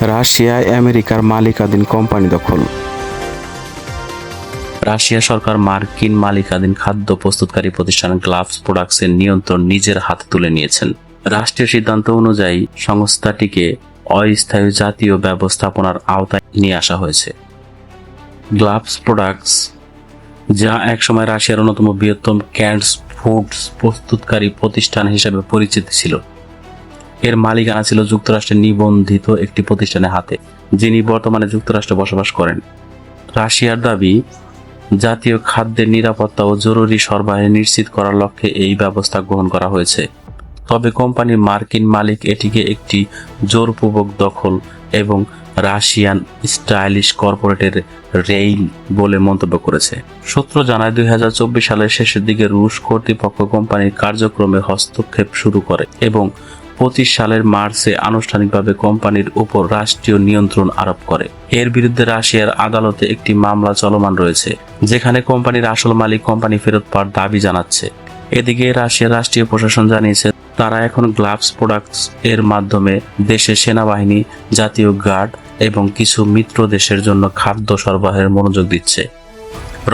রাশিয়ায় আমেরিকার মালিকাধীন কোম্পানি দখল। রাশিয়া সরকার মার্কিন মালিকাধীন খাদ্য প্রস্তুতকারী প্রতিষ্ঠান গ্লাভস প্রোডাক্টসের নিয়ন্ত্রণ নিজের হাতে তুলে নিয়েছেন। রাষ্ট্রীয় সিদ্ধান্ত অনুযায়ী সংস্থাটিকে অস্থায়ী জাতীয় ব্যবস্থাপনার আওতায় নিয়ে আসা হয়েছে। গ্লাভস প্রোডাক্টস, যা একসময় রাশিয়ার অন্যতম বৃহত্তম ক্যান্ডস ফুডস প্রস্তুতকারী প্রতিষ্ঠান হিসেবে পরিচিত ছিল। এর মালিকানা ছিল যুক্তরাষ্ট্রের নিবন্ধিত একটি প্রতিষ্ঠানের হাতে, যিনি বর্তমানে যুক্তরাষ্ট্রে বসবাস করেন। রাশিয়ার দাবি, জাতীয় খাদ্যের নিরাপত্তা ও জরুরি সরবরাহ নিশ্চিত করার লক্ষ্যে এই ব্যবস্থা গ্রহণ করা হয়েছে। তবে কোম্পানির মার্কিন মালিক এটিকে একটি জোরপূর্বক দখল এবং রাশিয়ান স্টাইলিশ কর্পোরেটের রেইল বলে মন্তব্য করেছে। সূত্র জানায়, দুই হাজার চব্বিশ সালের শেষের দিকে রুশ কর্তৃপক্ষ কোম্পানির কার্যক্রমে হস্তক্ষেপ শুরু করে এবং সালের মার্চে আনুষ্ঠানিকভাবে কোম্পানির উপর রাষ্ট্রীয় নিয়ন্ত্রণ আরোপ করে। এর বিরুদ্ধে রাশিয়ার আদালতে একটি মামলা চলমান রয়েছে, যেখানে কোম্পানির আসল মালিক কোম্পানি ফেরত পাওয়ার দাবি জানাচ্ছে। এদিকে রাশিয়ার রাষ্ট্রীয় প্রশাসন জানিয়েছে, তারা এখন গ্লাভস প্রোডাক্টস এর মাধ্যমে দেশের সেনাবাহিনী, জাতীয় গার্ড এবং কিছু মিত্র দেশের জন্য খাদ্য সরবরাহের মনোযোগ দিচ্ছে।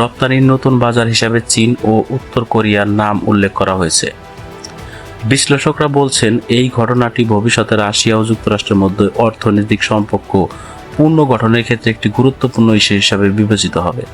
রপ্তানির নতুন বাজার হিসাবে চীন ও উত্তর কোরিয়ার নাম উল্লেখ করা হয়েছে। বিশ্লেষকরা বলছেন, এই ঘটনাটি ভবিষ্যতে রাশিয়া ও যুক্তরাষ্ট্রের মধ্যে অর্থনৈতিক সম্পর্ক পুনর্গঠনের ক্ষেত্রে একটি গুরুত্বপূর্ণ ইস্যু হিসাবে বিবেচিত হবে।